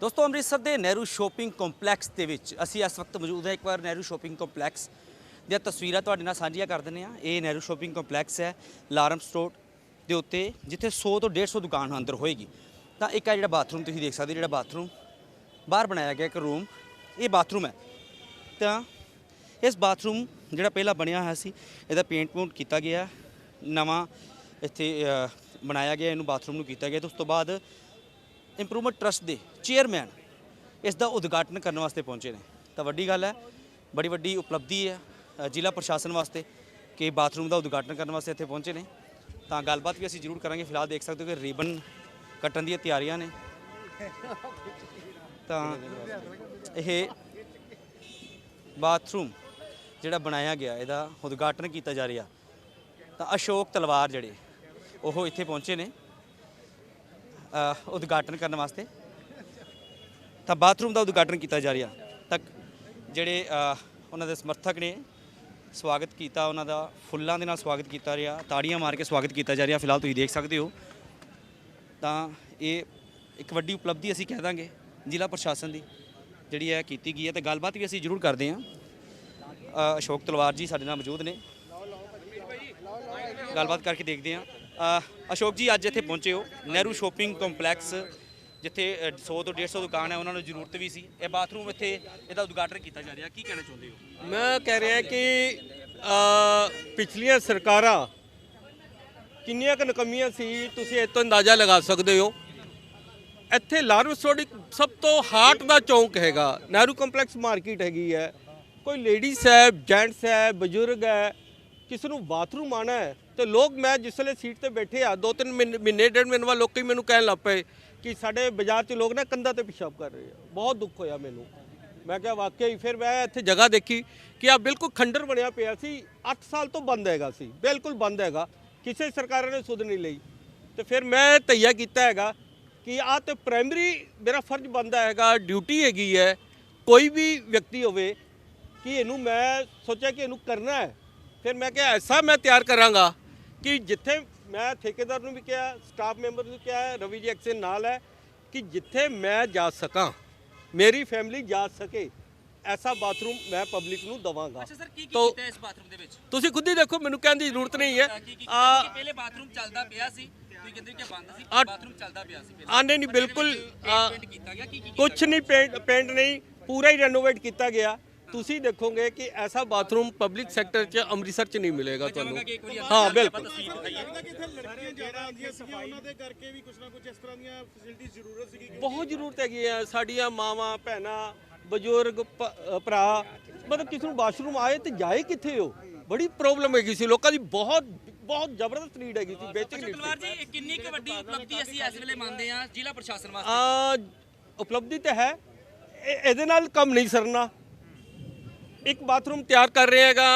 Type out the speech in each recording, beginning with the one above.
ਦੋਸਤੋ, ਅੰਮ੍ਰਿਤਸਰ ਦੇ Nehru shopping complex ਦੇ ਵਿੱਚ ਅਸੀਂ ਇਸ ਵਕਤ ਮੌਜੂਦ ਹਾਂ। ਇੱਕ ਵਾਰ ਨਹਿਰੂ ਸ਼ੋਪਿੰਗ ਕੰਪਲੈਕਸ ਦੀਆਂ ਤਸਵੀਰਾਂ ਤੁਹਾਡੇ ਨਾਲ ਸਾਂਝੀਆਂ ਕਰ ਦਿੰਦੇ ਹਾਂ। ਇਹ ਨਹਿਰੂ ਸ਼ੋਪਿੰਗ ਕੰਪਲੈਕਸ ਹੈ, ਲਾਰਮ ਸਟੋਰ ਦੇ ਉੱਤੇ, ਜਿੱਥੇ 100 ਤੋਂ 150 ਦੁਕਾਨ ਅੰਦਰ ਹੋਏਗੀ। ਤਾਂ ਇੱਕ ਆ ਜਿਹੜਾ ਬਾਥਰੂਮ, ਤੁਸੀਂ ਦੇਖ ਸਕਦੇ ਜਿਹੜਾ ਬਾਥਰੂਮ, ਬਾਹਰ ਬਣਾਇਆ ਗਿਆ ਇੱਕ ਰੂਮ, ਇਹ ਬਾਥਰੂਮ ਹੈ। ਤਾਂ ਇਸ ਬਾਥਰੂਮ ਜਿਹੜਾ ਪਹਿਲਾਂ ਬਣਿਆ ਹੋਇਆ ਸੀ, ਇਹਦਾ ਪੇਂਟ ਪੂੰਟ ਕੀਤਾ ਗਿਆ, ਨਵਾਂ ਇੱਥੇ ਬਣਾਇਆ ਗਿਆ, ਇਹਨੂੰ ਬਾਥਰੂਮ ਨੂੰ ਕੀਤਾ ਗਿਆ। ਤੇ ਉਸ ਤੋਂ ਬਾਅਦ ਇੰਪਰੂਵਮੈਂਟ ਟਰਸਟ ਦੇ ਚੇਅਰਮੈਨ ਇਸ ਦਾ ਉਦਘਾਟਨ ਕਰਨ ਵਾਸਤੇ ਪਹੁੰਚੇ ਨੇ। ਤਾਂ ਵੱਡੀ ਗੱਲ ਹੈ, ਬੜੀ ਵੱਡੀ ਉਪਲਬਧੀ ਹੈ ਜ਼ਿਲ੍ਹਾ ਪ੍ਰਸ਼ਾਸਨ ਵਾਸਤੇ ਕਿ ਬਾਥਰੂਮ ਦਾ ਉਦਘਾਟਨ ਕਰਨ ਵਾਸਤੇ ਇੱਥੇ ਪਹੁੰਚੇ ਨੇ। ਤਾਂ ਗੱਲਬਾਤ ਵੀ ਅਸੀਂ ਜ਼ਰੂਰ ਕਰਾਂਗੇ। ਫਿਲਹਾਲ ਦੇਖ ਸਕਦੇ ਹੋ ਕਿ ਰੀਬਨ ਕੱਟਣ ਦੀਆਂ ਤਿਆਰੀਆਂ ਨੇ। ਤਾਂ ਇਹ ਬਾਥਰੂਮ ਜਿਹੜਾ ਬਣਾਇਆ ਗਿਆ, ਇਹਦਾ ਉਦਘਾਟਨ ਕੀਤਾ ਜਾ ਰਿਹਾ। ਤਾਂ ਅਸ਼ੋਕ ਤਲਵਾਰ ਜਿਹੜੇ, ਉਹ ਇੱਥੇ ਪਹੁੰਚੇ ਨੇ। ਉਦਘਾਟਨ ਕਰਨ ਵਾਸਤੇ। ਤਾਂ ਬਾਥਰੂਮ ਦਾ ਉਦਘਾਟਨ ਕੀਤਾ ਜਾ ਰਿਹਾ। ਤੱਕ ਜਿਹੜੇ ਉਹਨਾਂ ਦੇ ਸਮਰਥਕ ਨੇ ਸਵਾਗਤ ਕੀਤਾ, ਉਹਨਾਂ ਦਾ ਫੁੱਲਾਂ ਦੇ ਨਾਲ ਸਵਾਗਤ ਕੀਤਾ ਰਿਹਾ, ਤਾੜੀਆਂ ਮਾਰ ਕੇ ਸਵਾਗਤ ਕੀਤਾ ਜਾ ਰਿਹਾ। ਫਿਲਹਾਲ ਤੁਸੀਂ ਦੇਖ ਸਕਦੇ ਹੋ। ਤਾਂ ਇਹ ਇੱਕ ਵੱਡੀ ਉਪਲਬਧੀ ਅਸੀਂ ਕਹਿ ਦਾਂਗੇ ਜ਼ਿਲ੍ਹਾ ਪ੍ਰਸ਼ਾਸਨ ਦੀ, ਜਿਹੜੀ ਹੈ ਕੀਤੀ ਗਈ ਹੈ। ਤੇ ਗੱਲਬਾਤ ਵੀ ਅਸੀਂ ਜ਼ਰੂਰ ਕਰਦੇ ਹਾਂ। ਅਸ਼ੋਕ ਤਲਵਾਰ ਜੀ ਸਾਡੇ ਨਾਲ ਮੌਜੂਦ ਨੇ। ਗੱਲਬਾਤ ਕਰਕੇ ਦੇਖਦੇ ਹਾਂ। ਅਸ਼ੋਕ ਜੀ ਅੱਜ ਇੱਥੇ ਪਹੁੰਚੇ ਹੋ। ਨਹਿਰੂ ਸ਼ੋਪਿੰਗ ਕੰਪਲੈਕਸ ਜਿੱਥੇ ਅ, 100 ਤੋਂ 150 ਦੁਕਾਨ ਹੈ ਉਹਨਾਂ ਨੂੰ ਜ਼ਰੂਰਤ ਵੀ ਸੀ। ਇਹ ਬਾਥਰੂਮ ਇੱਥੇ ਇਹਦਾ ਉਦਘਾਟਨ ਕੀਤਾ ਜਾ ਰਿਹਾ। ਕੀ ਕਹਿਣਾ ਚਾਹੁੰਦੇ ਹੋ? ਮੈਂ ਕਹਿ ਰਿਹਾ ਕਿ ਪਿਛਲੀਆਂ ਸਰਕਾਰਾਂ ਕਿੰਨੀਆਂ ਕੁ ਨਕਮੀਆਂ ਸੀ ਤੁਸੀਂ ਇਹ ਤੋਂ ਅੰਦਾਜ਼ਾ ਲਗਾ ਸਕਦੇ ਹੋ। ਇੱਥੇ ਲਾਰਵ ਇੱਕ ਸਭ ਤੋਂ ਹਾਰਟ ਦਾ ਚੌਂਕ ਹੈਗਾ। ਨਹਿਰੂ ਕੰਪਲੈਕਸ ਮਾਰਕੀਟ ਹੈਗੀ ਹੈ। ਕੋਈ ਲੇਡੀਜ਼ ਹੈ ਜੈਂਟਸ ਹੈ ਬਜ਼ੁਰਗ ਹੈ ਕਿਸ ਨੂੰ ਬਾਥਰੂਮ ਆਣਾ ਹੈ ਤੇ ਲੋਕ ਮੈਂ ਜਿਸ ਵੇਲੇ ਸੀਟ ਤੇ ਬੈਠੇ ਆ, ਦੋ ਤਿੰਨ ਮਹੀਨੇ ਮਹੀਨੇ, ਡੇਢ ਮਹੀਨੇ ਬਾਅਦ ਲੋਕੀ ਮੈਨੂੰ ਕਹਿਣ ਲੱਗ ਪਏ ਕਿ ਸਾਡੇ ਬਾਜ਼ਾਰ 'ਚ ਲੋਕ ਨਾ ਕੰਧਾਂ ਤੇ ਪਿਸ਼ਾਬ ਕਰ ਰਹੇ ਆ। ਬਹੁਤ ਦੁੱਖ ਹੋਇਆ ਮੈਨੂੰ। ਮੈਂ ਕਿਹਾ ਵਾਕਈ ਫਿਰ ਮੈਂ ਇੱਥੇ ਜਗ੍ਹਾ ਦੇਖੀ ਕਿ ਆ ਬਿਲਕੁਲ ਖੰਡਰ ਬਣਿਆ ਪਿਆ ਸੀ। 8 ਸਾਲ ਤੋਂ ਬੰਦ ਹੈਗਾ ਸੀ। ਬਿਲਕੁਲ ਬੰਦ ਹੈਗਾ। ਕਿਸੇ ਸਰਕਾਰ ਨੇ ਸੁਧ ਨਹੀਂ ਲਈ। ਤੇ ਫਿਰ ਮੈਂ ਤਈਆ ਕੀਤਾ ਹੈਗਾ ਕਿ ਆ ਤੇ ਪ੍ਰਾਇਮਰੀ ਮੇਰਾ ਫਰਜ਼ ਬਣਦਾ ਹੈਗਾ ਡਿਊਟੀ ਹੈਗੀ ਹੈ। ਕੋਈ ਵੀ ਵਿਅਕਤੀ ਹੋਵੇ ਕਿ ਇਹਨੂੰ ਮੈਂ ਸੋਚਿਆ ਕਿ ਇਹਨੂੰ ਕਰਨਾ ਹੈ। ਫਿਰ ਮੈਂ ਕਿਹਾ ਐਸਾ ਮੈਂ ਤਿਆਰ ਕਰਾਂਗਾ। ਕਿ ਜਿੱਥੇ ਮੈਂ ਠੇਕੇਦਾਰ ਨੂੰ ਵੀ ਕਿਹਾ ਸਟਾਫ ਮੈਂਬਰ ਨੂੰ ਕਿਹਾ ਰਵੀ ਜੀ ਐਕਸ਼ਨ ਨਾਲ ਹੈ ਕਿ ਜਿੱਥੇ ਮੈਂ ਜਾ ਸਕਾਂ ਮੇਰੀ ਫੈਮਿਲੀ ਜਾ ਸਕੇ ਐਸਾ ਬਾਥਰੂਮ ਮੈਂ ਪਬਲਿਕ ਨੂੰ ਦਵਾਂਗਾ। ਅੱਛਾ ਸਰ ਕੀ ਕੀ ਤੋ- ਕੀਤਾ ਇਸ ਬਾਥਰੂਮ ਦੇ ਵਿੱਚ? ਤੁਸੀਂ ਖੁਦ ਹੀ ਦੇਖੋ ਮੈਨੂੰ ਕਹਿਣ ਦੀ ਜ਼ਰੂਰਤ ਨਹੀਂ ਹੈ। ਆ ਪਹਿਲੇ ਬਾਥਰੂਮ ਚੱਲਦਾ ਪਿਆ ਸੀ ਤੁਸੀਂ ਕਹਿੰਦੇ ਕਿ ਬੰਦ ਸੀ ਬਾਥਰੂਮ ਚੱਲਦਾ ਪਿਆ ਸੀ ਆ ਨਹੀਂ ਨਹੀਂ ਬਿਲਕੁਲ ਆ, ਪੇਂਟ ਕੀਤਾ ਗਿਆ ਕੀ ਕੀ ਕੁਛ ਨਹੀਂ ਪੇਂਟ ਪੇਂਟ ਨਹੀਂ ਪੂਰਾ ਹੀ ਰੈਨੋਵੇਟ ਕੀਤਾ ਗਿਆ। ਤੁਸੀਂ ਦੇਖੋਗੇ ਕਿ ਐਸਾ ਬਾਥਰੂਮ ਪਬਲਿਕ ਸੈਕਟਰ 'ਚ ਅੰਮ੍ਰਿਤਸਰ 'ਚ ਨਹੀਂ ਮਿਲੇਗਾ ਤੁਹਾਨੂੰ। ਹਾਂ ਬਿਲਕੁਲ। ਤਸਵੀਰ ਦਿਖਾਈਏ। ਲੱਗਦਾ ਕਿ ਇੱਥੇ ਲੜਕੀਆਂ ਜ਼ਿਆਦਾ ਆਉਂਦੀਆਂ ਸੀਗੀਆਂ ਉਹਨਾਂ ਦੇ ਕਰਕੇ ਵੀ ਕੁਛ ਨਾ ਕੁਛ ਇਸ ਤਰ੍ਹਾਂ ਦੀਆਂ ਫੈਸਿਲਿਟੀਜ਼ ਜ਼ਰੂਰਤ ਸੀਗੀ ਬਹੁਤ ਜ਼ਰੂਰਤ ਹੈਗੀ ਹੈ ਸਾਡੀਆਂ ਮਾਵਾਂ ਭੈਣਾਂ ਬਜ਼ੁਰਗ ਭਰਾ ਮਤਲਬ ਕਿਸੇ ਨੂੰ ਬਾਥਰੂਮ ਆਏ ਤੇ ਜਾਏ ਕਿੱਥੇ ਹੋ ਬੜੀ ਪ੍ਰੋਬਲਮ ਹੈਗੀ ਸੀ। ਲੋਕਾਂ ਦੀ ਬਹੁਤ ਬਹੁਤ ਜ਼ਬਰਦਸਤ ਨੀਡ ਹੈਗੀ ਸੀ। ਬੇਸਿਕ ਨੀਡ ਜੀ ਇਹ ਕਿੰਨੀ ਕੁ ਵੱਡੀ ਉਪਲਬਧੀ ਅਸੀਂ ਇਸ ਵੇਲੇ ਮੰਨਦੇ ਹਾਂ ਜ਼ਿਲ੍ਹਾ ਪ੍ਰਸ਼ਾਸਨ ਵਾਸਤੇ? ਆ ਉਪਲਬਧੀ ਤੇ ਹੈ। ਇਹ- ਇਹਦੇ ਨਾਲ ਕੰਮ ਨਹੀਂ ਸਰਨਾ। ਇੱਕ ਬਾਥਰੂਮ ਤਿਆਰ ਕਰ ਰਹੇ ਹੈਗਾ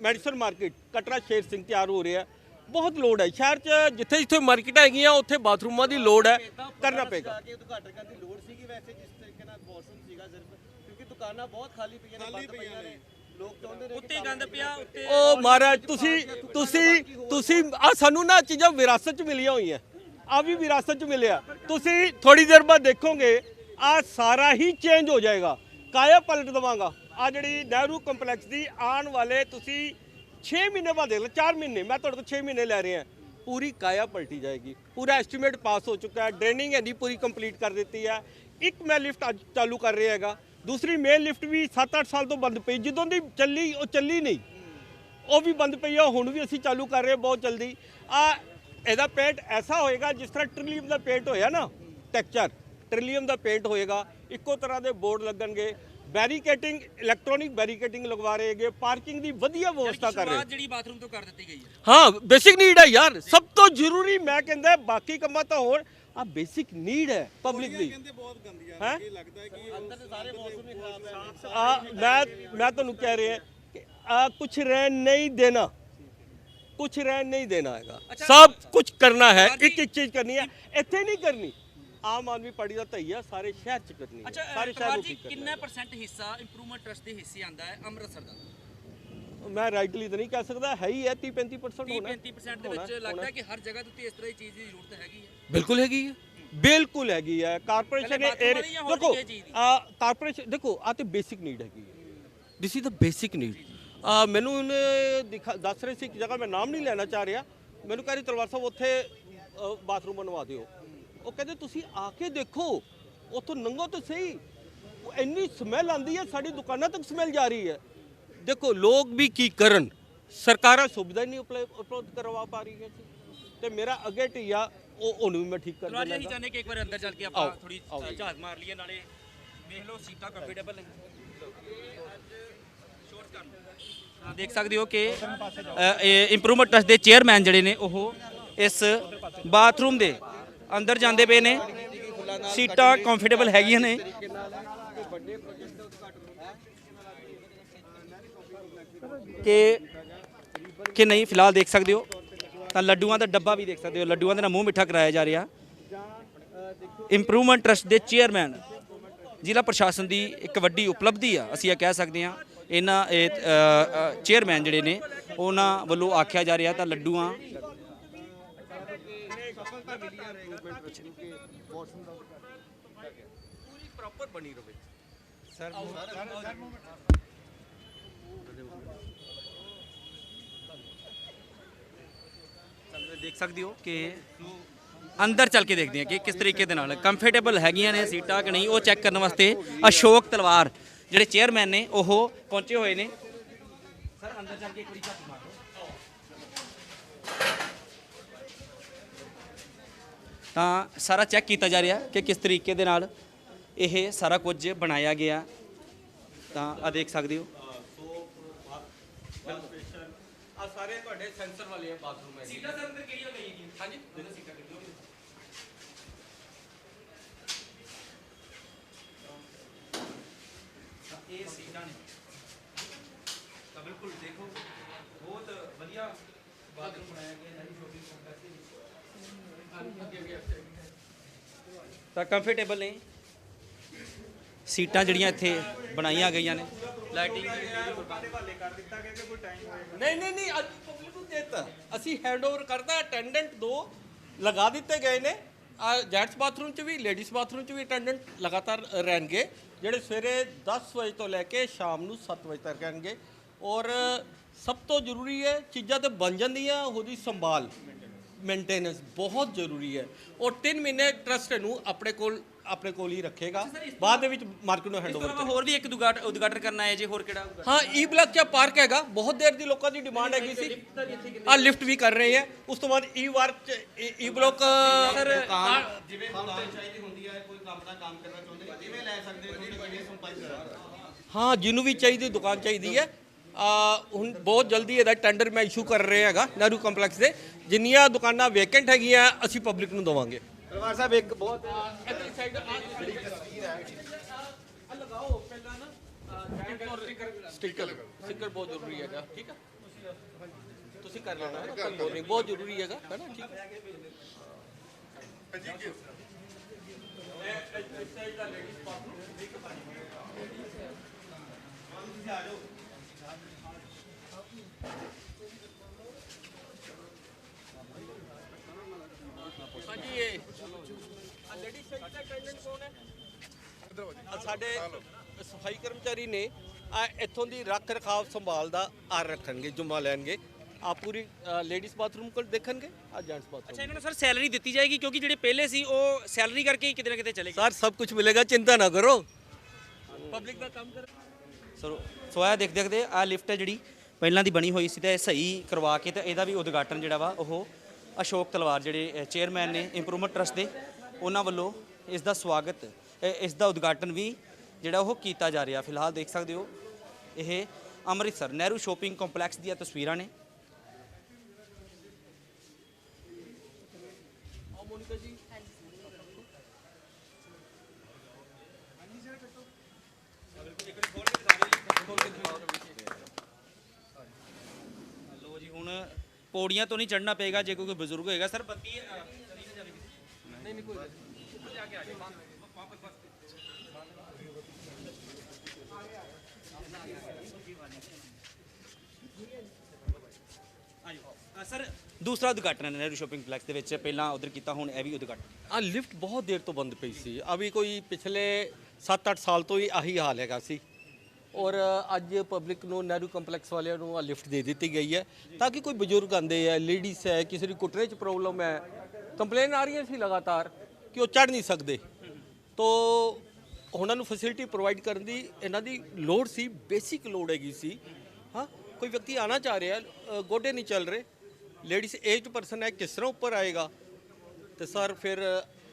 ਮੈਡੀਸਨ ਮਾਰਕੀਟ ਕਟਰਾ ਸ਼ੇਰ ਸਿੰਘ ਤਿਆਰ ਹੋ ਰਿਹਾ। ਬਹੁਤ ਲੋੜ ਹੈ। ਸ਼ਹਿਰ 'ਚ ਜਿੱਥੇ ਜਿੱਥੇ ਮਾਰਕੀਟਾਂ ਹੈਗੀਆਂ ਉੱਥੇ ਬਾਥਰੂਮਾਂ ਦੀ ਲੋੜ ਹੈ। ਕਰਨਾ ਪਏਗਾ। ਕਿ ਉਦਘਾਟਨ ਕਰਨ ਦੀ ਲੋੜ ਸੀਗੀ ਵੈਸੇ ਜਿਸ ਤਰੀਕੇ ਨਾਲ ਵਾਸ਼ਰੂਮ ਸੀਗਾ ਸਿਰਫ ਕਿਉਂਕਿ ਦੁਕਾਨਾਂ ਬਹੁਤ ਖਾਲੀ ਪਈਆਂ ਨੇ ਬੰਦ ਪਈਆਂ ਨੇ। ਲੋਕ ਚਾਹੁੰਦੇ ਨੇ ਉੱਤੇ ਗੰਦ ਪਿਆ ਉੱਤੇ ਉਹ ਮਹਾਰਾਜ ਤੁਸੀਂ ਤੁਸੀਂ ਤੁਸੀਂ ਆ ਸਾਨੂੰ ਨਾ ਚੀਜ਼ਾਂ ਵਿਰਾਸਤ 'ਚ ਮਿਲੀਆਂ ਹੋਈਆਂ। ਆ ਵੀ ਵਿਰਾਸਤ 'ਚ ਮਿਲਿਆ। ਤੁਸੀਂ ਥੋੜੀ ਦੇਰ ਬਾਅਦ ਦੇਖੋਗੇ ਆ ਸਾਰਾ ਹੀ ਚੇਂਜ ਹੋ ਜਾਏਗਾ। ਕਾਇਆ ਪਲਟ ਦਵਾਂਗਾ। ਆ ਜਿਹੜੀ ਨਹਿਰੂ ਕੰਪਲੈਕਸ ਦੀ ਆਉਣ ਵਾਲੇ ਤੁਸੀਂ 6 ਮਹੀਨੇ ਬਾਅਦ ਦੇਖ ਲਓ 4 ਮਹੀਨੇ, ਮੈਂ ਤੁਹਾਡੇ ਤੋਂ 6 ਮਹੀਨੇ ਲੈ ਰਿਹਾ। ਪੂਰੀ ਕਾਇਆ ਪਲਟੀ ਜਾਏਗੀ। ਪੂਰਾ ਐਸਟੀਮੇਟ ਪਾਸ ਹੋ ਚੁੱਕਾ ਹੈ। ਡਰੇਨਿੰਗ ਇਹਦੀ ਪੂਰੀ ਕੰਪਲੀਟ ਕਰ ਦਿੱਤੀ ਹੈ। ਇੱਕ ਮੈਂ ਲਿਫਟ ਅੱਜ ਚਾਲੂ ਕਰ ਰਿਹਾ ਹੈਗਾ। ਦੂਸਰੀ ਮੇਨ ਲਿਫਟ ਵੀ 7-8 ਸਾਲ ਤੋਂ ਬੰਦ ਪਈ। ਜਦੋਂ ਦੀ ਚੱਲੀ, ਉਹ ਚੱਲੀ ਨਹੀਂ। ਉਹ ਵੀ ਬੰਦ ਪਈ ਆ, ਹੁਣ ਵੀ ਅਸੀਂ ਚਾਲੂ ਕਰ ਰਹੇ ਬਹੁਤ ਜਲਦੀ। ਆ ਇਹਦਾ ਪੇਟ ਐਸਾ ਹੋਏਗਾ, ਜਿਸ ਤਰ੍ਹਾਂ ਟ੍ਰਿਲੀਅਮ ਦਾ ਪੇਟ ਹੋਇਆ ਨਾ ਟੈਕਚਰ ਟ੍ਰਿਲੀਅਮ ਦਾ ਪੇਂਟ ਹੋਏਗਾ ਇੱਕੋ ਤਰ੍ਹਾਂ ਦੇ ਬੋਰਡ ਲੱਗਣਗੇ। ਬੈਰੀਕੇਟਿੰਗ ਇਲੈਕਟ੍ਰੋਨਿਕ ਬੈਰੀਕੇਟਿੰਗ ਲਗਵਾ ਰਹੇ ਹੈਗੇ ਪਾਰਕਿੰਗ ਦੀ ਵਧੀਆ ਵਿਵਸਥਾ ਕਰ ਰਹੇ। ਜਿਹੜੀ ਬਾਥਰੂਮ ਤੋਂ ਕਰ ਦਿੱਤੀ ਗਈ ਹੈ। ਹਾਂ ਬੇਸਿਕ ਨੀਡ ਹੈ ਯਾਰ ਸਭ ਤੋਂ ਜ਼ਰੂਰੀ ਮੈਂ ਕਹਿੰਦਾ ਬਾਕੀ ਕੰਮਾਂ ਤਾਂ ਹੋਰ ਆ ਬੇਸਿਕ ਨੀਡ ਹੈ ਪਬਲਿਕ ਦੀ। ਕਹਿੰਦੇ ਬਹੁਤ ਇਹ ਲੱਗਦਾ ਹੈ ਕਿ ਅੰਦਰ ਸਾਰੇ ਵਾਸ਼ਰੂਮ ਹੀ ਖਰਾਬ ਹੈ। ਆ ਮੈਂ ਮੈਂ ਤੁਹਾਨੂੰ ਕਹਿ ਰਿਹਾ ਕਿ ਆ ਕੁਝ ਰਹਿਣ ਨਹੀਂ ਦੇਣਾ। ਕੁਝ ਰਹਿਣ ਨਹੀਂ ਦੇਣਾ ਹੈਗਾ। ਸਭ ਕੁਝ ਕਰਨਾ ਹੈ ਇੱਕ ਇੱਕ ਚੀਜ਼ ਕਰਨੀ ਹੈ ਇੱਥੇ ਨਹੀਂ ਕਰਨੀ। ਆਮ ਆਦਮੀ ਪਾਰਟੀ ਦਾ ਧਈਆ ਸਾਰੇ ਸ਼ਹਿਰ ਚ ਕਰਨੀ ਹੈ ਸਾਰੇ ਸ਼ਹਿਰ ਨੂੰ ਜੀ ਠੀਕ ਕਰਨਾ ਕਿੰਨਾ ਪਰਸੈਂਟ ਹਿੱਸਾ ਇੰਪਰੂਵਮੈਂਟ ਟਰਸਟ ਦੇ ਹਿੱਸੇ ਆਂਦਾ ਹੈ ਅੰਮ੍ਰਿਤਸਰ ਦਾ। ਮੈਂ ਰਾਈਟਲੀ ਤਾਂ ਨਹੀਂ ਕਹਿ ਸਕਦਾ ਹੈ ਹੀ ਹੈ 30 35% 30 ਹੋਣਾ। 35% ਦੇ ਵਿੱਚ ਲੱਗਦਾ ਕਿ ਹਰ ਜਗ੍ਹਾ ਉੱਤੇ ਇਸ ਤਰ੍ਹਾਂ ਦੀ ਚੀਜ਼ ਦੀ ਜ਼ਰੂਰਤ ਹੈਗੀ ਹੈ? ਬਿਲਕੁਲ ਹੈਗੀ ਹੈ। ਬਿਲਕੁਲ ਹੈਗੀ ਹੈ। ਕਾਰਪੋਰੇਸ਼ਨ ਨੇ ਦੇਖੋ ਕਾਰਪੋਰੇਸ਼ਨ ਦੇਖੋ ਆ ਤੇ ਬੇਸਿਕ ਨੀਡ ਹੈਗੀ ਹੈ। This is the basic need ਆ ਮੈਨੂੰ ਉਹਨੇ ਦੱਸ ਰਹੇ ਸੀ ਇੱਕ ਜਗ੍ਹਾ ਮੈਂ ਨਾਮ ਨਹੀਂ ਲੈਣਾ ਚਾਹ ਰਿਹਾ। ਮੈਨੂੰ ਕਹਿ ਰਹੀ ਤਲਵਾਰ ਸਾਹਿਬ ਉੱਥੇ ਬਾਥਰੂਮ ਬਣਵਾ ਦਿਓ। ਉਹ ਕਹਿੰਦੇ ਤੁਸੀਂ ਆ ਕੇ ਦੇਖੋ ਉੱਥੋਂ ਨੰਗੋ ਤਾਂ ਸਹੀ। ਉਹ ਇੰਨੀ ਸਮੈਲ ਆਂਦੀ ਹੈ ਸਾਡੀ ਦੁਕਾਨਾਂ ਤੱਕ ਸਮੈਲ ਜਾ ਰਹੀ ਹੈ। ਦੇਖੋ ਲੋਕ ਵੀ ਕੀ ਕਰਨ? ਸਰਕਾਰਾਂ ਸੁਵਿਧਾ ਨਹੀਂ ਉਪਲਬਧ ਕਰਵਾ ਪਾ ਰਹੀ ਹੈ ਤੇ ਮੇਰਾ ਅੱਗੇ ਢੀਆ ਉਹ ਉਹਨੂੰ ਵੀ ਮੈਂ ਠੀਕ ਕਰ ਦੇਣਾ ਜੀ ਚਾਹੁੰਦੇ ਕਿ ਇੱਕ ਵਾਰ ਅੰਦਰ ਚੱਲ ਕੇ ਆਪਾਂ ਥੋੜੀ। ਝਾਤ ਮਾਰ ਲਈਏ ਨਾਲੇ ਵੇਖ ਲਓ ਸੀਟਾਂ ਕੰਫਰਟੇਬਲ ਨੇ। ਦੇਖ ਸਕਦੇ ਹੋ ਕਿ ਇੰਪਰੂਵਮੈਂਟ ਟਰਸਟ ਦੇ ਚੇਅਰਮੈਨ ਜਿਹੜੇ ਨੇ ਉਹ ਇਸ ਬਾਥਰੂਮ ਦੇ ਅੰਦਰ ਜਾਂਦੇ ਪਏ ਨੇ। ਸੀਟਾਂ ਕੰਫਰਟੇਬਲ ਹੈਗੀਆਂ ਨੇ। ਕਿ ਕਿ ਨਹੀਂ, ਫਿਲਹਾਲ ਦੇਖ ਸਕਦੇ ਹੋ। ਤਾਂ ਲੱਡੂਆਂ ਦਾ ਡੱਬਾ ਵੀ ਦੇਖ ਸਕਦੇ ਹੋ। ਲੱਡੂਆਂ ਦੇ ਨਾਲ ਮੂੰਹ ਮਿੱਠਾ ਕਰਾਇਆ ਜਾ ਰਿਹਾ। ਇੰਪਰੂਵਮੈਂਟ ਟਰਸਟ ਦੇ ਚੇਅਰਮੈਨ ਜ਼ਿਲ੍ਹਾ ਪ੍ਰਸ਼ਾਸਨ ਦੀ ਇੱਕ ਵੱਡੀ ਉਪਲਬਧੀ ਆ, ਅਸੀਂ ਇਹ ਕਹਿ ਸਕਦੇ ਹਾਂ। ਇਹਨਾਂ ਚੇਅਰਮੈਨ ਜਿਹੜੇ ਨੇ, ਉਹਨਾਂ ਵੱਲੋਂ ਆਖਿਆ ਜਾ ਰਿਹਾ ਤਾਂ ਲੱਡੂਆਂ ਪੂਰੀ ਪ੍ਰੋਪਰ ਬਣੀ ਰਵੇ। ਦੇਖ ਸਕਦੇ ਹੋ ਕਿ ਅੰਦਰ ਚੱਲ ਕੇ ਦੇਖਦੇ ਹਾਂ ਕਿ ਕਿਸ ਤਰੀਕੇ ਦੇ ਨਾਲ ਕੰਫਰਟੇਬਲ ਹੈਗੀਆਂ ਨੇ ਸੀਟਾਂ ਕਿ ਨਹੀਂ ਉਹ ਚੈੱਕ ਕਰਨ ਵਾਸਤੇ ਅਸ਼ੋਕ ਤਲਵਾਰ ਜਿਹੜੇ ਚੇਅਰਮੈਨ ਨੇ ਉਹ ਪਹੁੰਚੇ ਹੋਏ ਨੇ। ਸਰ ਅੰਦਰ ਚੱਲ ਕੇ ਇੱਕ ਵਾਰੀ ਝਾਤੀ ਮਾਰੋ। ਤਾਂ ਸਾਰਾ ਚੈੱਕ ਕੀਤਾ ਜਾ ਰਿਹਾ ਕਿ ਕਿਸ ਤਰੀਕੇ ਦੇ ਨਾਲ ਇਹ ਸਾਰਾ ਕੁਝ ਬਣਾਇਆ ਗਿਆ। ਤਾਂ ਆ ਦੇਖ ਸਕਦੇ ਹੋ। ਆ ਸਾਰੇ ਤੁਹਾਡੇ ਸੈਂਸਰ ਵਾਲੇ ਬਾਥਰੂਮ ਹੈ ਸੀਟਾਂ ਸਰ ਅੰਦਰ ਕਿਹੜੀਆਂ ਲਗਾਈਆਂ ਹਾਂਜੀ? ਦੇਖੋ ਸੀਟਾਂ ਕਿਹੜੀਆਂ ਇਹ ਸੀਟਾਂ ਨੇ। ਤਾਂ ਬਿਲਕੁਲ ਦੇਖੋ ਬਹੁਤ ਵਧੀਆ ਬਾਥਰੂਮ ਬਣਾਇਆ ਗਿਆ ਹੈ ਸ਼ੋਪਿੰਗ ਕੰਪਲੈਕਸ ਤਾਂ ਕੰਫਰਟੇਬਲ ਨੇ। ਸੀਟਾਂ ਜਿਹੜੀਆਂ ਇੱਥੇ ਬਣਾਈਆਂ ਗਈਆਂ ਨੇ। ਲਾਈਟਿੰਗ ਨਹੀਂ ਨਹੀਂ ਨਹੀਂ, ਅੱਜ ਪਬਲਿਕ ਨੂੰ ਦੇਤਾ ਅਸੀਂ ਹੈਂਡਓਵਰ ਕਰਦਾ ਅਟੈਂਡੈਂਟ ਦੋ ਲਗਾ ਦਿੱਤੇ ਗਏ ਨੇ। ਆ ਜੈਂਟਸ ਬਾਥਰੂਮ 'ਚ ਵੀ ਲੇਡੀਜ਼ ਬਾਥਰੂਮ 'ਚ ਵੀ ਅਟੈਂਡੈਂਟ ਲਗਾਤਾਰ ਰਹਿਣਗੇ, ਜਿਹੜੇ ਸਵੇਰੇ 10 ਵਜੇ ਤੋਂ ਲੈ ਕੇ ਸ਼ਾਮ ਨੂੰ 7 ਵਜੇ ਤੱਕ ਰਹਿਣਗੇ। ਔਰ ਸਭ ਤੋਂ ਜ਼ਰੂਰੀ ਹੈ ਚੀਜ਼ਾਂ ਤੇ ਬਣ ਜਾਂਦੀਆਂ, ਉਹਦੀ ਸੰਭਾਲ। ਮੇਨਟੇਨੈਂਸ ਬਹੁਤ ਜ਼ਰੂਰੀ ਹੈ। ਔਰ 3 ਮਹੀਨੇ ਟਰਸਟ ਨੂੰ ਆਪਣੇ ਕੋਲ ਆਪਣੇ ਕੋਲ ਹੀ ਰੱਖੇਗਾ। ਬਾਅਦ ਦੇ ਵਿੱਚ ਮਾਰਕੀਟ ਨੂੰ ਹੈਂਡਓਵਰ ਇਲਾਵਾ ਹੋਰ ਵੀ ਇੱਕ ਉਦਘਾਟ ਉਦਘਾਟਨ ਕਰਨਾ ਹੈ ਜੇ ਹੋਰ ਕਿਹੜਾ? ਹਾਂ ਈ ਬਲਾਕ ਚ ਪਾਰਕ ਹੈਗਾ। ਬਹੁਤ ਦੇਰ ਦੀ ਲੋਕਾਂ ਦੀ ਡਿਮਾਂਡ ਹੈਗੀ ਸੀ। ਆ ਲਿਫਟ ਵੀ ਕਰ ਰਹੇ ਹੈ। ਉਸ ਤੋਂ ਬਾਅਦ ਈ ਵਾਰਕ ਚ ਈ ਬਲਾਕ ਸਰ ਜਿਵੇਂ ਦੁਕਾਨ ਚਾਹੀਦੀ ਹੁੰਦੀ ਹੈ ਕੋਈ ਕੰਮ ਦਾ ਕੰਮ ਕਰਨਾ ਚਾਹੁੰਦੇ ਕਿਵੇਂ ਲੈ ਸਕਦੇ ਹੋ? ਕਿਵੇਂ ਸੰਪਰਕ ਕਰਾਂ ਹਾਂ ਜਿਹਨੂੰ ਵੀ ਚਾਹੀਦੀ ਦੁਕਾਨ ਚਾਹੀਦੀ ਹੈ। ਹੁਣ ਬਹੁਤ ਜਲਦੀ ਇਹਦਾ ਟੈਂਡਰ ਮੈਂ ਇਸ਼ੂ ਕਰ ਰਿਹਾ ਹੈਗਾ ਨਹਿਰੂ ਕੰਪਲੈਕਸ ਦੇ। ਜਿੰਨੀਆਂ ਦੁਕਾਨਾਂ ਵੇਕੈਂਟ ਹੈਗੀਆਂ ਅਸੀਂ ਪਬਲਿਕ ਨੂੰ ਦਵਾਂਗੇ। ਪਰਿਵਾਰ ਸਾਹਿਬ ਇੱਕ ਬਹੁਤ ਇਧਰ ਸਾਈਡ ਆ ਜਿਹੜੀ ਤਸਵੀਰ ਹੈ ਆ ਲਗਾਓ ਪਹਿਲਾਂ ਨਾ ਸਟicker ਸਟicker ਬਹੁਤ ਜ਼ਰੂਰੀ ਹੈਗਾ ਠੀਕ ਹੈ ਤੁਸੀਂ ਕਰ ਲੈਣਾ ਨਹੀਂ ਬਹੁਤ ਜ਼ਰੂਰੀ ਹੈਗਾ ਹੈ ਨਾ ਠੀਕ ਹੈ ਹਾਂਜੀ ਇਹ ਆ ਲੇਡੀ ਸਾਈਡ ਦਾ ਅਟੈਂਡੈਂਟ ਕੌਣ ਹੈ ਆ ਸਾਡੇ ਸਫ਼ਾਈ ਕਰਮਚਾਰੀ ਨੇ ਆ ਇੱਥੋਂ ਦੀ ਰੱਖ ਰਖਾਵ ਸੰਭਾਲ ਦਾ ਆਰ ਰੱਖਣਗੇ ਜੁਮਾ ਲੈਣਗੇ। ਆ ਪੂਰੀ ਲੇਡੀਜ਼ ਬਾਥਰੂਮ ਕੋਲ ਦੇਖਣਗੇ ਆ ਜੈਂਟਸ ਅੱਛਾ ਬਾਥਰੂਮ ਇਹਨਾਂ ਨੂੰ ਸਰ ਸੈਲਰੀ ਦਿੱਤੀ ਜਾਏਗੀ ਕਿਉਂਕਿ ਜਿਹੜੇ ਪਹਿਲੇ ਸੀ ਉਹ ਸੈਲਰੀ ਕਰਕੇ ਹੀ ਕਿਤੇ ਨਾ ਕਿਤੇ ਚਲੇ ਗਏ। ਸਰ ਸਭ ਕੁਝ ਮਿਲੇਗਾ ਚਿੰਤਾ ਨਾ ਕਰੋ। ਪਬਲਿਕ ਦਾ ਕੰਮ ਕਰ ਸੋ ਸੋ ਆਹ ਦੇਖ ਦੇਖਦੇ ਆ ਲਿਫਟ ਹੈ ਜਿਹੜੀ ਪਹਿਲਾਂ ਦੀ ਬਣੀ ਹੋਈ ਸੀ ਤੇ ਸਹੀ ਕਰਵਾ ਕੇ ਤੇ ਇਹਦਾ ਵੀ ਉਦਘਾਟਨ ਜਿਹੜਾ ਵਾ ਉਹ ਅਸ਼ੋਕ ਤਲਵਾਰ ਜਿਹੜੇ ਚੇਅਰਮੈਨ ਨੇ ਇੰਪਰੂਵਮੈਂਟ ਟਰਸਟ ਦੇ ਉਹਨਾਂ ਵੱਲੋਂ ਇਸ ਦਾ ਸਵਾਗਤ ਇਸ ਦਾ ਉਦਘਾਟਨ ਵੀ ਜਿਹੜਾ ਉਹ ਕੀਤਾ ਜਾ ਰਿਹਾ। ਫਿਲਹਾਲ ਦੇਖ ਸਕਦੇ ਹੋ ਇਹ ਅੰਮ੍ਰਿਤਸਰ ਨਹਿਰੂ ਸ਼ੋਪਿੰਗ ਕੰਪਲੈਕਸ ਦੀਆਂ ਤਸਵੀਰਾਂ ਨੇ। ਲੋ ਜੀ। ਹੁਣ ਪੌੜੀਆਂ ਤੋਂ ਨਹੀਂ ਚੜਨਾ ਪਏਗਾ ਜੇ ਕੋਈ ਬਜ਼ੁਰਗ ਹੋਏਗਾ। ਸਰ ਬੱਤੀ ਨਹੀਂ ਨਹੀਂ ਕੋਈ ਆ ਸਰ ਦੂਸਰਾ ਉਦਘਾਟਨ ਹੈ ਨਹਿਰੂ ਸ਼ਾਪਿੰਗ ਕੰਪਲੈਕਸ ਦੇ ਵਿੱਚ। ਪਹਿਲਾਂ ਉਧਰ ਕੀਤਾ ਹੁਣ ਇਹ ਵੀ ਉਦਘਾਟਨ। ਆ ਲਿਫਟ ਬਹੁਤ ਦੇਰ ਤੋਂ ਬੰਦ ਪਈ ਸੀ। ਅਭੀ ਕੋਈ ਪਿਛਲੇ 7-8 ਸਾਲ ਤੋਂ ਹੀ ਆਹੀ ਹਾਲ ਹੈਗਾ ਸੀ। ਔਰ ਅੱਜ ਪਬਲਿਕ ਨੂੰ ਨਹਿਰੂ ਕੰਪਲੈਕਸ ਵਾਲਿਆਂ ਨੂੰ ਆ ਲਿਫਟ ਦੇ ਦਿੱਤੀ ਗਈ ਹੈ। ਤਾਂ ਕਿ ਕੋਈ ਬਜ਼ੁਰਗ ਆਂਦੇ ਹੈ ਲੇਡੀਜ਼ ਹੈ ਕਿਸੇ ਦੀ ਘੁਟਨੇ 'ਚ ਪ੍ਰੋਬਲਮ ਹੈ ਕੰਪਲੇਨ ਆ ਰਹੀਆਂ ਸੀ ਲਗਾਤਾਰ। ਕਿ ਉਹ ਚੜ ਨਹੀਂ ਸਕਦੇ। ਤੋ ਉਹਨਾਂ ਨੂੰ ਫੈਸਿਲਿਟੀ ਪ੍ਰੋਵਾਈਡ ਕਰਨ ਦੀ ਇਹਨਾਂ ਦੀ ਲੋੜ ਸੀ ਬੇਸਿਕ ਲੋੜ ਹੈਗੀ ਸੀ। ਹਾਂ ਕੋਈ ਵਿਅਕਤੀ ਆਣਾ ਚਾਹ ਰਿਹਾ ਗੋਡੇ ਨਹੀਂ ਚੱਲ ਰਹੇ। ਲੇਡੀਜ਼ ਏਜਡ ਪਰਸਨ ਹੈ ਕਿਸ ਤਰ੍ਹਾਂ ਉੱਪਰ ਆਏਗਾ? ਤੇ ਸਰ ਫਿਰ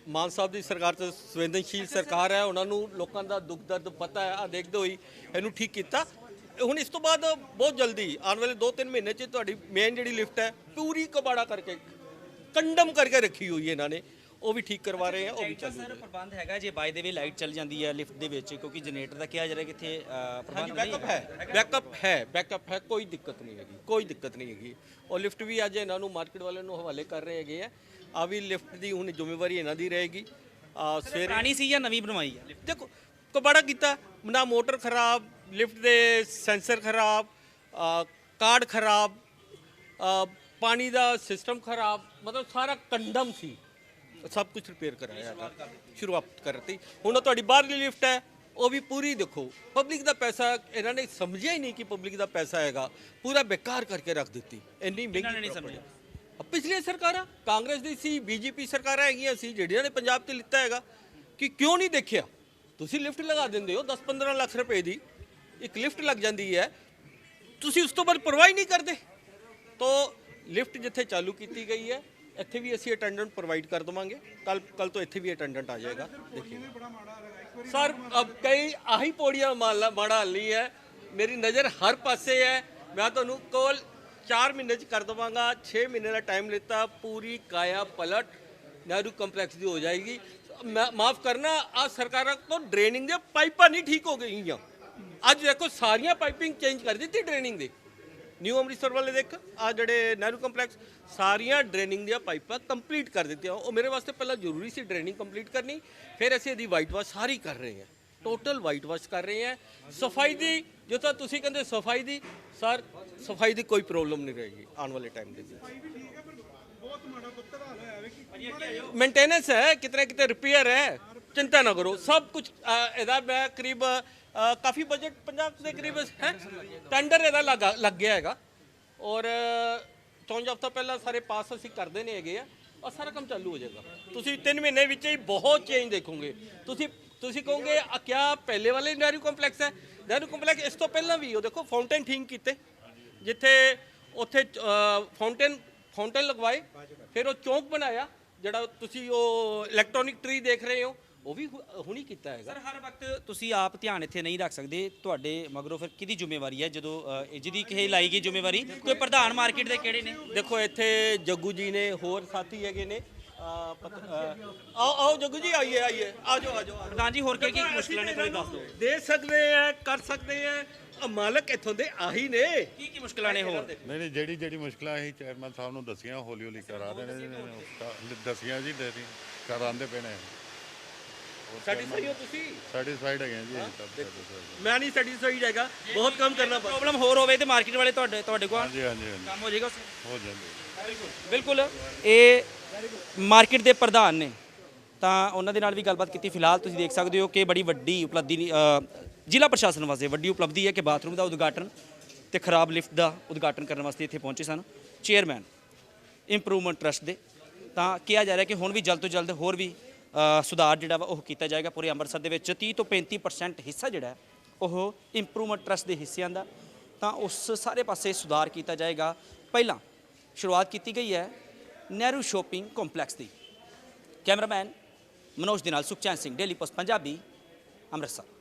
ਮਾਨ ਸਾਹਿਬ ਦੀ ਸਰਕਾਰ ਤੇ ਸੰਵੇਦਨਸ਼ੀਲ ਸਰਕਾਰ ਹੈ ਉਹਨਾਂ ਨੂੰ ਲੋਕਾਂ ਦਾ ਦੁੱਖ ਦਰਦ ਪਤਾ ਹੈ ਆ ਦੇਖਦੇ ਹੋਈ ਇਹਨੂੰ ਠੀਕ ਕੀਤਾ। ਹੁਣ ਇਸ ਤੋਂ ਬਾਅਦ ਬਹੁਤ ਜਲਦੀ ਆਉਣ ਵਾਲੇ 2-3 ਮਹੀਨੇ 'ਚ ਤੁਹਾਡੀ ਮੇਨ ਜਿਹੜੀ ਲਿਫਟ ਹੈ ਪੂਰੀ ਕਬਾੜਾ ਕਰਕੇ ਕੰਡਮ ਕਰਕੇ ਰੱਖੀ ਹੋਈ ਹੈ ਇਹਨਾਂ ਨੇ। ਉਹ ਵੀ ਠੀਕ ਕਰਵਾ ਰਹੇ ਆ ਉਹ ਵੀ ਚੱਲ ਸਰ ਪ੍ਰਬੰਧ ਹੈਗਾ ਜੇ ਬਾਈ ਦੇ ਵੀ ਲਾਈਟ ਚੱਲ ਜਾਂਦੀ ਹੈ ਲਿਫਟ ਦੇ ਵਿੱਚ ਕਿਉਂਕਿ ਜਨਰੇਟਰ ਦਾ ਕਿਹਾ ਜਾ ਰਿਹਾ ਕਿ ਇੱਥੇ ਅ, ਪ੍ਰਬੰਧ ਨਹੀਂ ਬੈਕਅਪ ਹੈ ਬੈਕਅਪ ਹੈ ਬੈਕਅਪ ਹੈ ਕੋਈ ਦਿੱਕਤ ਨਹੀਂ ਹੈਗੀ ਕੋਈ ਦਿੱਕਤ ਨਹੀਂ ਹੈਗੀ। ਉਹ ਲਿਫਟ ਵੀ ਅੱਜ ਇਹਨਾਂ ਨੂੰ ਮਾਰਕੀਟ ਵਾਲਿਆਂ ਨੂੰ ਹਵਾਲੇ ਕਰ ਰਹੇ ਹੈਗੇ ਆ। ਆ ਵੀ ਲਿਫਟ ਦੀ ਹੁਣ ਜ਼ਿੰਮੇਵਾਰੀ ਇਹਨਾਂ ਦੀ ਰਹੇਗੀ। ਆ ਸਵੇਰੇ ਪੁਰਾਣੀ ਸੀ ਜਾਂ ਨਵੀਂ ਬਣਵਾਈ ਹੈ ਦੇਖੋ ਕਬਾੜਾ ਕੀਤਾ ਨਾ ਮੋਟਰ ਖਰਾਬ ਲਿਫਟ ਦੇ ਸੈਂਸਰ ਖਰਾਬ ਕਾਰਡ ਖਰਾਬ ਪਾਣੀ ਦਾ ਸਿਸਟਮ ਖਰਾਬ ਮਤਲਬ ਸਾਰਾ ਕੰਡਮ ਸੀ। ਸਭ ਕੁਝ ਰਿਪੇਅਰ ਕਰਾਇਆ ਹੈਗਾ। ਸ਼ੁਰੂਆਤ ਕਰਤੀ। ਹੁਣ ਉਹ ਤੁਹਾਡੀ ਬਾਹਰਲੀ ਲਿਫਟ ਹੈ ਉਹ ਵੀ ਪੂਰੀ ਦੇਖੋ। ਪਬਲਿਕ ਦਾ ਪੈਸਾ ਇਹਨਾਂ ਨੇ ਸਮਝਿਆ ਹੀ ਨਹੀਂ ਕਿ ਪਬਲਿਕ ਦਾ ਪੈਸਾ ਹੈਗਾ। ਪੂਰਾ ਬੇਕਾਰ ਕਰਕੇ ਰੱਖ ਦਿੱਤੀ। ਇੰਨੀ ਮਹਿੰਗੀ ਨਹੀਂ। ਸਮਝਿਆ। ਪਿਛਲੀਆਂ ਸਰਕਾਰਾਂ ਕਾਂਗਰਸ ਦੀ ਸੀ ਬੀਜੇਪੀ ਸਰਕਾਰਾਂ ਹੈਗੀਆਂ ਸੀ ਜਿਹੜੀਆਂ ਨੇ ਪੰਜਾਬ ਤੇ ਲਿੱਤਾ ਹੈਗਾ ਕਿ ਕਿਉਂ ਨਹੀਂ ਦੇਖਿਆ? ਤੁਸੀਂ ਲਿਫਟ ਲਗਾ ਦਿੰਦੇ ਹੋ 10-15 ਲੱਖ ਰੁਪਏ ਦੀ। ਇੱਕ ਲਿਫਟ ਲੱਗ ਜਾਂਦੀ ਹੈ। ਤੁਸੀਂ ਉਸ ਤੋਂ ਬਾਅਦ ਪਰਵਾਹ ਹੀ ਨਹੀਂ ਕਰਦੇ। ਤੋ ਲਿਫਟ ਜਿੱਥੇ ਚਾਲੂ ਕੀਤੀ ਗਈ ਹੈ ਇੱਥੇ ਵੀ ਅਸੀਂ ਅਟੈਂਡੈਂਟ ਪ੍ਰੋਵਾਈਡ ਕਰ ਦਵਾਂਗੇ। ਕੱਲ ਕੱਲ ਤੋਂ ਇੱਥੇ ਵੀ ਅਟੈਂਡੈਂਟ ਆ ਜਾਏਗਾ। ਦੇਖੀਏ ਸਰ ਅਬ ਕਈ ਆਹੀ ਪੌੜੀਆਂ ਮਾਲਾ ਮਾੜਾ ਹਾਲ ਨਹੀਂ ਹੈ। ਮੇਰੀ ਨਜ਼ਰ ਹਰ ਪਾਸੇ ਹੈ। ਮੈਂ ਤੁਹਾਨੂੰ ਕੋਲ 4 ਮਹੀਨੇ ਚ ਕਰ ਦਵਾਂਗਾ। 6 ਮਹੀਨੇ ਦਾ ਟਾਈਮ ਲਿੱਤਾ। ਪੂਰੀ ਕਾਇਆ ਪਲਟ ਨਹਿਰੂ ਕੰਪਲੈਕਸ ਦੀ ਹੋ ਜਾਏਗੀ। ਮੈਂ- ਮਾਫ ਕਰਨਾ ਆ ਸਰਕਾਰਾਂ ਤੋਂ ਡਰੇਨਿੰਗ ਦੀਆਂ ਪਾਈਪਾਂ ਨਹੀਂ ਠੀਕ ਹੋ ਗਈਆਂ। ਅੱਜ ਦੇਖੋ ਸਾਰੀਆਂ ਪਾਈਪਿੰਗ ਚੇਂਜ ਕਰ ਦਿੱਤੀ ਡਰੇਨਿੰਗ ਦੀ। ਨਿਊ ਅੰਮ੍ਰਿਤਸਰ ਵਾਲੇ ਦੇਖ ਆ ਜਿਹੜੇ ਨਹਿਰੂ ਕੰਪਲੈਕਸ ਸਾਰੀਆਂ ਡਰੇਨਿੰਗ ਦੀਆਂ ਪਾਈਪਾਂ ਕੰਪਲੀਟ ਕਰ ਦਿੱਤੀਆਂ। ਉਹ ਮੇਰੇ ਵਾਸਤੇ ਪਹਿਲਾਂ ਜ਼ਰੂਰੀ ਸੀ ਡਰੇਨਿੰਗ ਕੰਪਲੀਟ ਕਰਨੀ ਫਿਰ ਅਸੀਂ ਇਹਦੀ ਵਾਈਟ ਵਾਸ਼ ਸਾਰੀ ਕਰ ਰਹੇ ਹਾਂ। ਟੋਟਲ ਵਾਈਟ ਵਾਸ਼ ਕਰ ਰਹੇ ਹਾਂ। ਸਫ਼ਾਈ ਦੀ ਜੋ ਤਾਂ ਤੁਸੀਂ ਕਹਿੰਦੇ ਸਫ਼ਾਈ ਦੀ ਸਰ ਸਫ਼ਾਈ ਦੀ ਕੋਈ ਪ੍ਰੋਬਲਮ ਨਹੀਂ ਰਹੇਗੀ ਆਉਣ ਵਾਲੇ ਟਾਈਮ ਦੇ ਵਿੱਚ। ਮੇਨਟੇਨੈਂਸ ਹੈ ਕਿਤਨੇ ਕਿਤੇ ਰਿਪੇਅਰ ਹੈ। ਚਿੰਤਾ ਨਾ ਕਰੋ, ਸਭ ਕੁਝ ਇਹਦਾ ਮੈਂ ਕਰੀਬ ਕਾਫੀ ਬਜਟ ਪੰਜਾਬ ਦੇ ਕਰੀਬ, ਹੈ? ਟੈਂਡਰ ਇਹਦਾ ਲੱਗਾ, ਲੱਗ ਗਿਆ ਹੈਗਾ। ਔਰ ਚੌਂਜ ਹਫ਼ਤਾ ਪਹਿਲਾਂ ਸਾਰੇ ਪਾਸ ਅਸੀਂ ਕਰਦੇ ਨੇ ਹੈਗੇ ਆ, ਔਰ ਸਾਰਾ ਕੰਮ ਚਾਲੂ ਹੋ ਜਾਏਗਾ। ਤੁਸੀਂ 3 ਮਹੀਨੇ ਵਿੱਚ ਹੀ ਬਹੁਤ ਚੇਂਜ ਦੇਖੋਗੇ। ਤੁਸੀਂ ਤੁਸੀਂ ਕਹੋਗੇ, ਆ ਕਿਆ ਪਹਿਲੇ ਵਾਲੇ ਨਹਿਰੂ ਕੰਪਲੈਕਸ ਹੈ? ਨਹਿਰੂ ਕੰਪਲੈਕਸ ਇਸ ਤੋਂ ਪਹਿਲਾਂ ਵੀ, ਉਹ ਦੇਖੋ ਫਾਊਂਟੇਨ ਠੀਕ ਕੀਤੇ। ਜਿੱਥੇ ਉੱਥੇ ਫਾਊਂਟੇਨ ਫਾਊਂਟੇਨ ਲਗਵਾਏ, ਫਿਰ ਉਹ ਚੌਂਕ ਬਣਾਇਆ, ਜਿਹੜਾ ਤੁਸੀਂ ਉਹ ਇਲੈਕਟ੍ਰੋਨਿਕ ਟਰੀ ਦੇਖ ਰਹੇ ਹੋ। ਉਹ ਵੀ ਹੁਣੀ ਕੀਤਾ ਹੈਗਾ। ਸਰ ਹਰ ਵਕਤ ਤੁਸੀਂ ਆਪ ਧਿਆਨ ਇੱਥੇ ਨਹੀਂ ਰੱਖ ਸਕਦੇ। ਤੁਹਾਡੇ ਮਗਰੋਂ ਫਿਰ ਕਿਹਦੀ ਜ਼ਿੰਮੇਵਾਰੀ ਹੈ ਜਦੋਂ ਅ, ਇਹ ਜਿਹਦੀ ਕਿ ਲਾਈ ਗਈ ਜ਼ਿੰਮੇਵਾਰੀ? ਕੋਈ ਪ੍ਰਧਾਨ ਮਾਰਕੀਟ ਦੇ ਕਿਹੜੇ ਨੇ? ਦੇਖੋ ਇੱਥੇ ਜੱਗੂ ਜੀ ਨੇ ਹੋਰ ਸਾਥੀ ਹੈਗੇ ਨੇ। ਅਹ ਪਤ- ਅਹ ਆਓ ਆਓ ਜੱਗੂ ਜੀ ਆਈਏ ਆਈਏ। ਆ ਜਾਓ ਆ ਜਾਓ ਪ੍ਰਧਾਨ ਜੀ ਹੋਰ ਕੀ ਕੀ ਮੁਸ਼ਕਲਾਂ ਨੇ ਥੋੜੀ ਦੱਸ ਦਿਓ। ਦੇ ਸਕਦੇ ਆ ਕਰ ਸਕਦੇ ਆ। ਮਾਲਕ ਇੱਥੋਂ ਦੇ ਆਹੀ ਨੇ। ਕੀ ਕੀ ਮੁਸ਼ਕਲਾਂ ਨੇ ਹੋਰ? ਨਹੀਂ ਨਹੀਂ ਜਿਹੜੀ ਜਿਹੜੀ ਮੁਸ਼ਕਲਾਂ ਅਸੀਂ ਚੇਅਰਮੈਨ ਸਾਹਿਬ ਨੂੰ ਦੱਸੀਆਂ ਹੌਲੀ ਹੌਲੀ ਕਰਾ ਰਹੇ ਨੇ ਦੱਸੀਆਂ ਜੀ ਦੇ ਕਰਾਉਂਦੇ ਪਏ ਨੇ। ਸੈਟੀਸਫਾਈ ਹੋ ਤੁਸੀਂ? ਸੈਟੀਸਫਾਈਡ ਹੈਗੇ ਜੀ ਅਸੀਂ ਸਭ satisfied। ਮੈਂ ਨਹੀਂ ਸੈਟੀਸਫਾਈਡ ਹੈਗਾ ਬਹੁਤ ਕੰਮ ਕਰਨਾ ਪੜਾ ਪ੍ਰੋਬਲਮ ਹੋਰ ਹੋਵੇ ਤੇ ਮਾਰਕੀਟ ਵਾਲੇ ਤੁਹਾਡੇ ਤੁਹਾਡੇ ਕੋਲ ਆਉਣ। ਹਾਂਜੀ ਹਾਂਜੀ ਹਾਂਜੀ। ਕੰਮ ਹੋ ਜਾਏਗਾ ਉਸੇ ਹੋ ਜਾਂਦੇ ਬਿਲਕੁਲ। ਇਹ ਮਾਰਕੀਟ ਦੇ ਪ੍ਰਧਾਨ ਨੇ। ਤਾਂ ਉਹਨਾਂ ਦੇ ਨਾਲ ਵੀ ਗੱਲਬਾਤ ਕੀਤੀ। ਫਿਲਹਾਲ ਤੁਸੀਂ ਦੇਖ ਸਕਦੇ ਹੋ ਕਿ ਬੜੀ ਵੱਡੀ ਉਪਲਬਧੀ ਨਹੀਂ, ਅ, ਜ਼ਿਲ੍ਹਾ ਪ੍ਰਸ਼ਾਸਨ ਵਾਸਤੇ ਵੱਡੀ ਉਪਲਬਧੀ ਹੈ ਕਿ ਬਾਥਰੂਮ ਦਾ ਉਦਘਾਟਨ ਤੇ ਖਰਾਬ ਲਿਫਟ ਦਾ ਉਦਘਾਟਨ ਕਰਨ ਵਾਸਤੇ ਇੱਥੇ ਪਹੁੰਚੇ ਸਨ। ਚੇਅਰਮੈਨ ਇੰਪਰੂਵਮੈਂਟ ਟਰਸਟ ਦੇ। ਤਾਂ ਕਿਹਾ ਜਾ ਰਿਹਾ ਕਿ ਹੁਣ ਵੀ ਜਲਦ ਤੋਂ ਜਲਦ ਹੋਰ ਵੀ ਸੁਧਾਰ ਜਿਹੜਾ ਵਾ ਉਹ ਕੀਤਾ ਜਾਏਗਾ ਪੂਰੇ ਅੰਮ੍ਰਿਤਸਰ ਦੇ ਵਿੱਚ। 30 ਤੋਂ 35% ਹਿੱਸਾ ਜਿਹੜਾ ਉਹ ਇੰਪਰੂਵਮੈਂਟ ਟਰਸਟ ਦੇ ਹਿੱਸਿਆਂ ਦਾ। ਤਾਂ ਉਸ ਸਾਰੇ ਪਾਸੇ ਸੁਧਾਰ ਕੀਤਾ ਜਾਏਗਾ। ਪਹਿਲਾਂ ਸ਼ੁਰੂਆਤ ਕੀਤੀ ਗਈ ਹੈ ਨਹਿਰੂ ਸ਼ੋਪਿੰਗ ਕੰਪਲੈਕਸ ਦੀ। ਕੈਮਰਾਮੈਨ ਮਨੋਜ ਦੇ ਨਾਲ ਸੁਖਚੈਨ ਸਿੰਘ, ਡੇਲੀ ਪੋਸਟ, ਪੰਜਾਬੀ, ਅੰਮ੍ਰਿਤਸਰ।